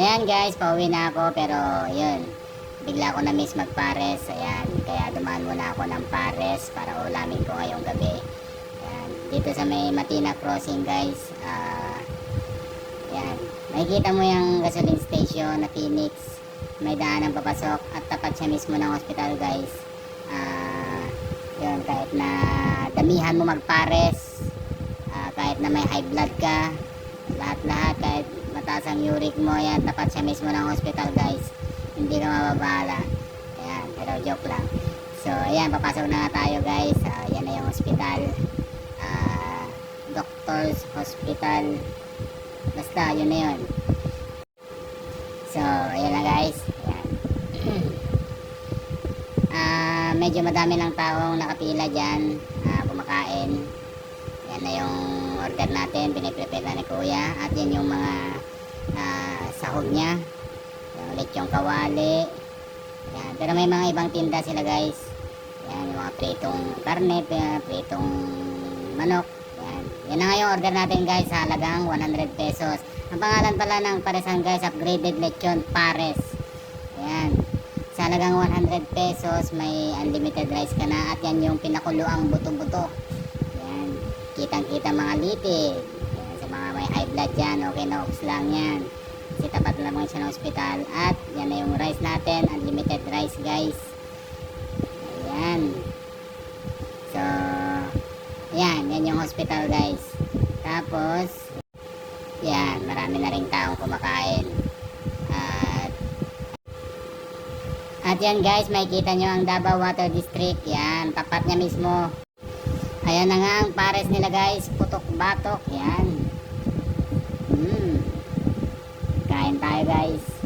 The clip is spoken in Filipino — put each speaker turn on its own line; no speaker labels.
Ayan guys, pauwi na ako pero yun. Bigla ko na miss magpares. Ayan, kaya dumaan muna ako ng pares para ulamin ko ngayong gabi. Ayan, dito sa may Matina Crossing guys. Ah, ayan, makikita mo yung gasoline station na Phoenix. May daan ang papasok at tapat siya mismo ng hospital guys. Ah, yun, kahit na damihan mo magpares, ah, kahit na may high blood ka, lahat-lahat kahit mataas ang uric mo yan tapat siya mismo ng hospital guys. Hindi ka mababahala. Ayan pero joke lang. So ayan papasok na nga tayo guys. Ah, yan na yung hospital. Ah, doctors hospital. Basta yun na yun. So ayan na guys. Ayan. Ah, medyo madami lang taong nakapila dyan. Ah, kumakain. Yan na yung order natin, piniprepare ni Kuya. At yan yung mga ah, sahog niya. Yung lechong kawali. Yan. Pero may mga ibang tinda sila guys. Yan, yung mga pritong karne, pi- pritong manok. Yan. Yan na nga yung order natin guys, sa halagang 100 pesos. Ang pangalan pala ng paresan guys, upgraded lechon pares. Yan. Sa halagang 100 pesos, may unlimited rice ka na. At yan yung pinakuluang buto-buto. Kitang-kita mga lipid. Yan. Sa mga may high blood dyan, okay na ox lang yan. Kasi tapat lamang siya ng ospital. At yan na yung rice natin, unlimited rice guys. Ayan. So, yan. Yan yung hospital guys. Tapos, yan. Marami na rin taong kumakain. At, at yan guys, makikita nyo ang Davao Water District. Yan, tapat niya mismo. Ayan na nga ang pares nila guys. Putok batok. Yan. Hmm. Kain tayo guys.